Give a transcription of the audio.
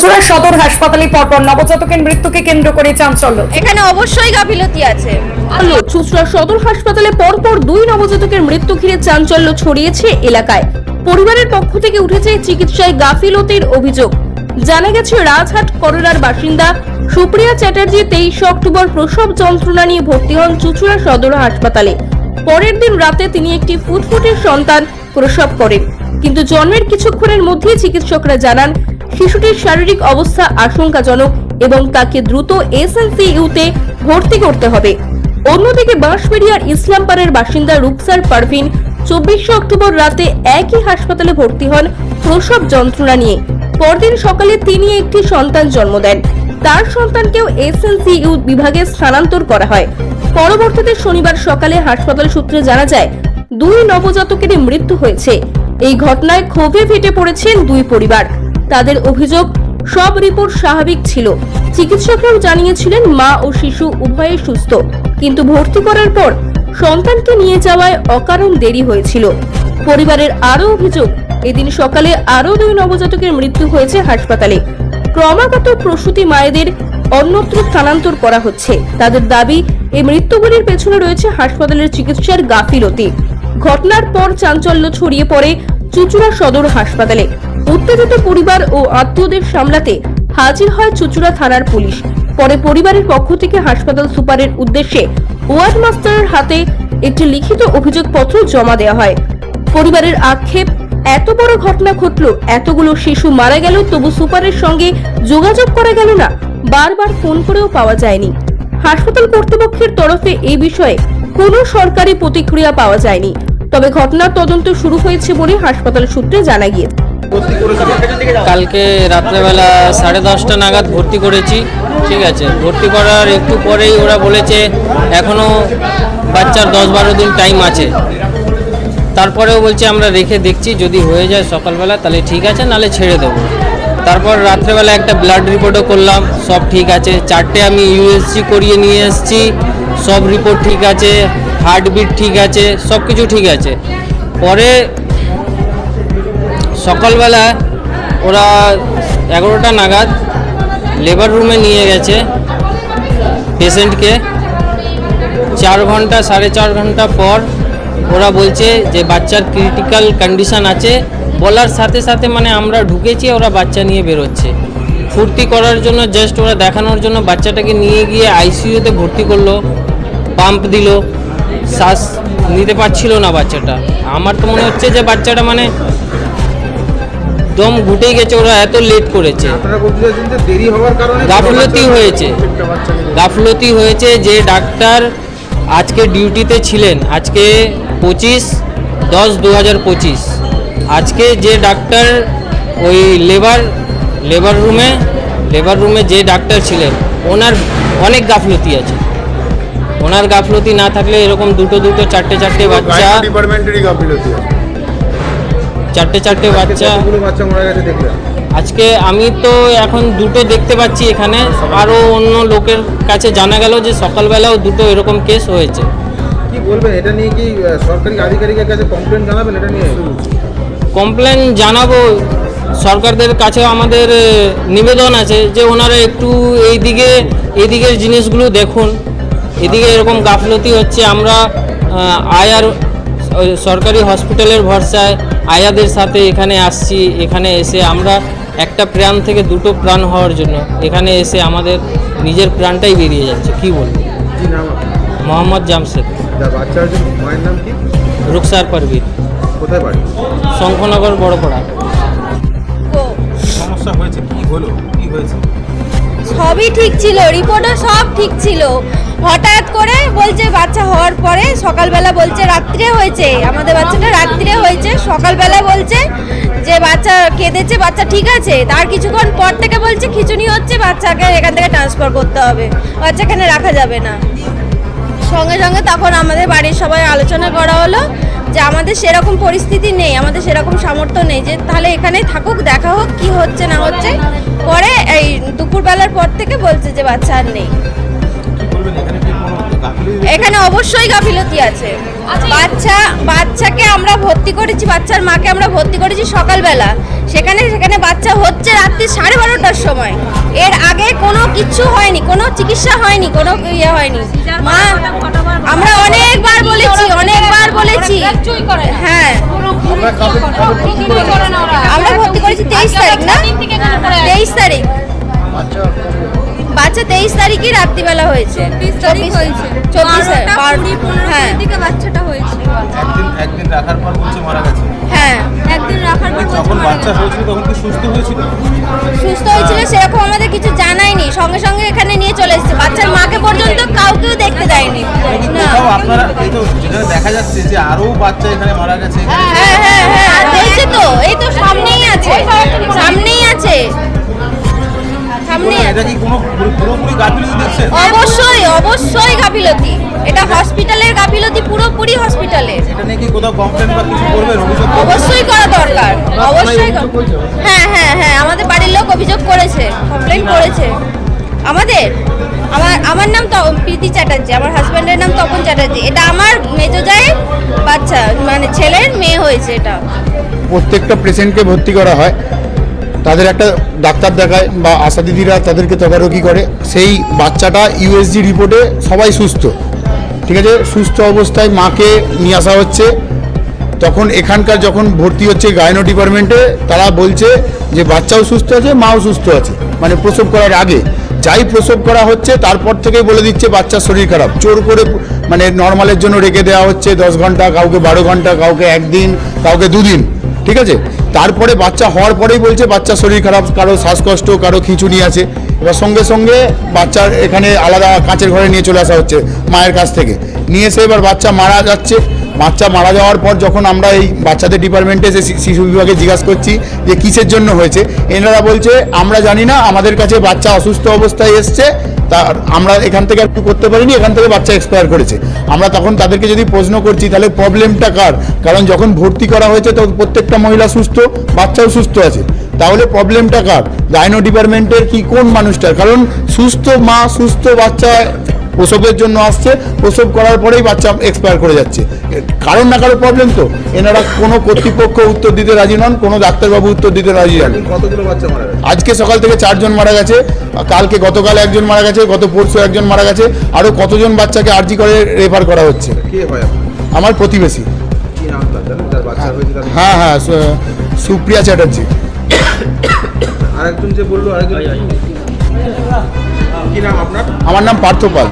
চুচুড়া সদর হাসপাতালে পরপর নবজাতকের মৃত্যুকে কেন্দ্র করে চাঞ্চল্য। এখানে অবশ্যই গাফিলতি আছে। আলো সদর হাসপাতালে পরপর দুই নবজাতকের মৃত্যু ঘিরে চাঞ্চল্য ছড়িয়েছে এলাকায়। পরিবারের পক্ষ থেকে উঠেছে চিকিৎসায় গাফিলতির অভিযোগ। জানা গেছে রাজহাট করোনার বাসিন্দা সুপ্রিয়া চ্যাটার্জি তেইশে অক্টোবর প্রসব যন্ত্রণা নিয়ে ভর্তি হন চুচুড়া সদর হাসপাতালে। পরের দিন রাতে তিনি একটি ফুটফুটের সন্তান প্রসব করেন। কিন্তু জন্মের কিছুক্ষণের মধ্যেই চিকিৎসকরা জানান শিশুটির শারীরিক অবস্থা আশঙ্কাজনক এবং তাকে দ্রুত এসএনসিইউতে ভর্তি করতে হবে। অন্যদিকে বাঁশবেড়িয়ার ইসলামপাড়ের বাসিন্দা রুকসার পারভিন চব্বিশে অক্টোবর রাতে একই হাসপাতালে ভর্তি হন প্রসব যন্ত্রণা নিয়ে। পরদিন সকালে তিনি একটি সন্তান জন্ম দেন। তার সন্তানকেও এসএনসিইউ বিভাগে স্থানান্তর করা হয়। পরবর্তীতে শনিবার সকালে হাসপাতাল সূত্রে জানা যায়, দুই নবজাতকেরই মৃত্যু হয়েছে। এই ঘটনায় ক্ষোভে ফেটে পড়েছেন দুই পরিবার। তাদের অভিযোগ, সব রিপোর্ট স্বাভাবিক ছিল। চিকিৎসকরাও জানিয়েছিলেন মা ও শিশু উভয়ে সুস্থ। কিন্তু ভর্তি করার পর সন্তানকে নিয়ে যাওয়ায় অকারণ দেরি হয়েছিল। পরিবারের আরও অভিযোগ, এদিন সকালে আরও দুই নবজাতকের মৃত্যু হয়েছে হাসপাতালে। ক্রমাগত প্রসূতি মায়েদের অন্যত্র স্থানান্তর করা হচ্ছে। তাদের দাবি, এই মৃত্যুগুলির পেছনে রয়েছে হাসপাতালের চিকিৎসার গাফিলতি। ঘটনার পর চাঞ্চল্য ছড়িয়ে পড়ে চুচুড়া সদর হাসপাতালে। উত্তেজিত পরিবার ও আত্মীয়দের সামলাতে হাজির হয় চুচুড়া থানার পুলিশ। পরে পরিবারের পক্ষ থেকে হাসপাতাল সুপারের উদ্দেশ্যে ওয়ার্ড মাস্টারের হাতে একটি লিখিত অভিযোগপত্র জমা দেওয়া হয়। পরিবারের আক্ষেপ, এত বড় ঘটনা ঘটল, এতগুলো শিশু মারা গেল, তবু সুপারের সঙ্গে যোগাযোগ করা গেল না, বারবার ফোন করেও পাওয়া যায়নি। হাসপাতাল কর্তৃপক্ষের তরফে এই বিষয়ে কোনো সরকারি প্রতিক্রিয়া পাওয়া যায়নি। তবে ঘটনার তদন্ত শুরু হয়েছে বলে হাসপাতাল সূত্রে জানা গিয়েছে। কালকে রাত্রেবেলা সাড়ে দশটা নাগাদ ভর্তি করেছি, ঠিক আছে। ভর্তি করার একটু পরেই ওরা বলেছে এখনও বাচ্চার দশ বারো দিন টাইম আছে। তারপরেও বলছে, আমরা রেখে দেখছি, যদি হয়ে যায় সকালবেলা, তাহলে ঠিক আছে নালে ছেড়ে দেবো। তারপর রাত্রেবেলা একটা ব্লাড রিপোর্টও করলাম, সব ঠিক আছে। চারটে আমি ইউএসজি করিয়ে নিয়ে এসেছি, সব রিপোর্ট ঠিক আছে হার্টবিট ঠিক আছে সব কিছু ঠিক আছে। পরে সকালবেলা ওরা এগারোটা নাগাদ লেবার রুমে নিয়ে গেছে পেশেন্টকে চার ঘণ্টা, সাড়ে চার ঘণ্টা পর ওরা বলছে যে বাচ্চার ক্রিটিক্যাল কন্ডিশন আছে। বলার সাথে সাথে মানে আমরা ঢুকেছি, ওরা বাচ্চা নিয়ে বেরোচ্ছে। ফুর্তি করার জন্য জাস্ট ওরা দেখানোর জন্য বাচ্চাটাকে নিয়ে গিয়ে আইসিইউতে ভর্তি করল পাম্প দিল, শ্বাস নিতে পারছিল না বাচ্চাটা। আমার তো মনে হচ্ছে যে বাচ্চাটা মানে দম ঘুটে গেছে ওরা এত লেট করেছে। আপনারা বলতে চাইছেন যে দেরি হওয়ার কারণে গাফলতি হয়েছে। গাফলতি হয়েছে যে ডাক্তার আজকে ডিউটিতে ছিলেন। আজকে পঁচিশ দশ দু হাজার পঁচিশ। আজকে যে ডাক্তার ওই লেবার লেবার রুমে লেবার রুমে যে ডাক্তার ছিলেন ওনার অনেক গাফলতি আছে। ওনার গাফলতি না থাকলে এরকম দুটো দুটো চারটে চারটে বাচ্চা ডিপার্টমেন্টেরই গাফিলতি আছে। চারটে চারটে বাচ্চা। বাচ্চা মারা গেছে দেখলেন আজকে আমি তো এখন দুটো দেখতে পাচ্ছি এখানে। আরও অন্য লোকের কাছে জানা গেল যে সকালবেলাও দুটো এরকম কেস হয়েছে। কি বলবেন? এটা নিয়ে কি সরকারি আধিকারিকের কাছে কমপ্লেন জানাবেন? এটা নিয়ে কমপ্লেন জানাব। সরকারদের কাছে আমাদের নিবেদন আছে যে ওনারা একটু এইদিকে এইদিকের জিনিসগুলো দেখুন। এদিকে এরকম গাফলতি হচ্ছে। আমরা আয়ার সরকারি হসপিটালের ভরসায় আয়াদের সাথে এখানে আসছি। এখানে এসে আমরা একটা প্রাণ থেকে দুটো প্রাণ হওয়ার জন্য এখানে এসে আমাদের নিজের প্রাণটাই বেরিয়ে যাচ্ছে। কি বলব? মোহাম্মদ জামশেদ। নাম কি? রুকসার পারবির কোথায় বাড়ি? শঙ্খনগর বড়পড়া সমস্যা হয়েছে কি? হলো কি হয়েছে? সবই ঠিক ছিল রিপোর্টও সব ঠিক ছিল। হঠাৎ করে বলছে বাচ্চা হওয়ার পরে সকালবেলা বলছে রাত্রে হয়েছে। আমাদের বাচ্চাটা রাত্রে হয়েছে। সকালবেলা বলছে যে বাচ্চা কেঁদেছে, বাচ্চা ঠিক আছে। তার কিছুক্ষণ পর থেকে বলছে খিচুনি হচ্ছে, বাচ্চাকে এখান থেকে ট্রান্সফার করতে হবে। বাচ্চা এখানে রাখা যাবে না। সঙ্গে সঙ্গে তখন আমাদের বাড়ির সবাই আলোচনা করা হলো যে আমাদের সেরকম পরিস্থিতি নেই, আমাদের সেরকম সামর্থ্য নেই যে তাহলে এখানেই থাকুক, দেখা হোক, কি হচ্ছে না হচ্ছে। পরে এই দুপুরবেলার পর থেকে বলছে যে বাচ্চা আর নেই। এখানে অবশ্যই গাফিলতি আছে। বাচ্চা বাচ্চাকে আমরা ভর্তি করেছি বাচ্চার মাকে আমরা ভর্তি করেছি সকালবেলা। সেখানে সেখানে বাচ্চা হচ্ছে রাত্রি সাড়ে বারোটার সময়। এর আগে কোনো কিছু হয়নি কোনো চিকিৎসা হয়নি কোনো ইয়ে হয়নি। মা আমরা অনেকবার বলেছি অনেকবার বলেছি। হ্যাঁ। আমরা ভর্তি করেছি? তেইশ তারিখ না? তেইশ তারিখ। বাচ্চা তেইশ তারিখই রাত্রিবেলা হয়েছে। চব্বিশ চব্বিশ হ্যাঁ। বাচ্চাটা হয়েছে। একদিন একদিন রাখার পর বলছে মারা গেছে। হ্যাঁ। একদিন রাখার পর যখন বাচ্চা হয়েছিল তখন কি সুস্থ হয়েছিল? সুস্থ হয়েছিল সেরকম আমাদের কিছু জানায়নি। সঙ্গে সঙ্গে এখানে নিয়ে চলে এসেছে। বাচ্চার মাকে পর্যন্ত কাউকেও দেখতে দেয়নি। না। আপনারা এই তো যেখানে দেখা যাচ্ছে যে আরও বাচ্চা এখানে মারা গেছে হ্যাঁ হ্যাঁ। হ্যাঁ। হয়েছে তো। এই তো সামনেই আছে। সামনেই আছে। সামনেই আছে এটা কি কোনো পুরোপুরি গাফিলতি দেখছেন? অবশ্যই অবশ্যই গাফিলতি। এটা হসপিটালের গাফিলতি পুরোপুরি হসপিটালের এটা নিয়ে কি কোথাও কমপ্লেন বা কিছু করবেন অভিযোগ অবশ্যই করা দরকার। অবশ্যই হ্যাঁ হ্যাঁ হ্যাঁ আমাদের বাড়ির লোক অভিযোগ করেছে কমপ্লেন করেছে। আমাদের? আমার আমার নাম তো প্রীতি চ্যাটার্জি আমার হাজব্যান্ডের নাম তপন চ্যাটার্জি। এটা আমার মেজো জায়ের বাচ্চা মানে ছেলের মেয়ে হয়েছে এটা। প্রত্যেকটা পেশেন্টকে ভর্তি করা হয়। তাদের একটা ডাক্তার দেখায় বা আশা দিদিরা তাদেরকে তদারকি করে। সেই বাচ্চাটা ইউএসজি রিপোর্টে সবাই সুস্থ। ঠিক আছে? সুস্থ অবস্থায় মাকে নিয়ে আসা হচ্ছে। তখন এখানকার যখন ভর্তি হচ্ছে গায়নো ডিপার্টমেন্টে, তারা বলছে যে বাচ্চাও সুস্থ আছে, মাও সুস্থ আছে। মানে প্রসব করার আগে। যাই প্রসব করা হচ্ছে, তারপর থেকেই বলে দিচ্ছে বাচ্চার শরীর খারাপ। জোর করে মানে নর্মালের জন্য রেখে দেওয়া হচ্ছে। দশ ঘণ্টা, কাউকে বারো ঘণ্টা, কাউকে একদিন, কাউকে দুদিন। ঠিক আছে? তারপরে বাচ্চা হওয়ার পরেই বলছে, বাচ্চা শরীর খারাপ, কারও শ্বাসকষ্ট, কারও খিঁচুনি আছে। এবার সঙ্গে সঙ্গে বাচ্চার এখানে আলাদা কাঁচের ঘরে নিয়ে চলে আসা হচ্ছে, মায়ের কাছ থেকে। নিয়ে এসে এবার বাচ্চা মারা যাচ্ছে। বাচ্চা মারা যাওয়ার পর যখন আমরা এই বাচ্চাদের ডিপার্টমেন্টে এসে শিশু বিভাগে জিজ্ঞাসা করছি যে কিসের জন্য হয়েছে, এনারা বলছে, আমরা জানি না, আমাদের কাছে বাচ্চা অসুস্থ অবস্থায় এসছে তা আমরা এখান থেকে একটু করতে পারিনি, এখান থেকে বাচ্চা এক্সপায়ার করেছে। আমরা তখন তাদেরকে যদি প্রশ্ন করছি, তাহলে প্রবলেমটা কার? কারণ যখন ভর্তি করা হয়েছে তো প্রত্যেকটা মহিলা সুস্থ, বাচ্চাও সুস্থ আছে। তাহলে প্রবলেমটা কার? গাইনো ডিপার্টমেন্টের কি, কোন মানুষটার? কারণ সুস্থ মা, সুস্থ বাচ্চা প্রসবের জন্য আসছে প্রসব করার পরেই বাচ্চা এক্সপায়ার করে যাচ্ছে। কারণ না কারও প্রবলেম তো? এনারা কোনো কর্তৃপক্ষ উত্তর দিতে রাজি নন কোনো ডাক্তারবাবু উত্তর দিতে রাজি নন কতগুলো বাচ্চা মারা গেছে? আজকে সকাল থেকে চারজন মারা গেছে কালকে গতকাল একজন মারা গেছে গত পরশু একজন মারা গেছে আরও কতজন বাচ্চাকে আরজি করে রেফার করা হচ্ছে? হয় আমার প্রতিবেশী। তার হ্যাঁ। হ্যাঁ সুপ্রিয়া চ্যাটার্জি। আরেকজন যে বলল আরেকজন কি নাম আপনার? আমার নাম পার্থ পাল।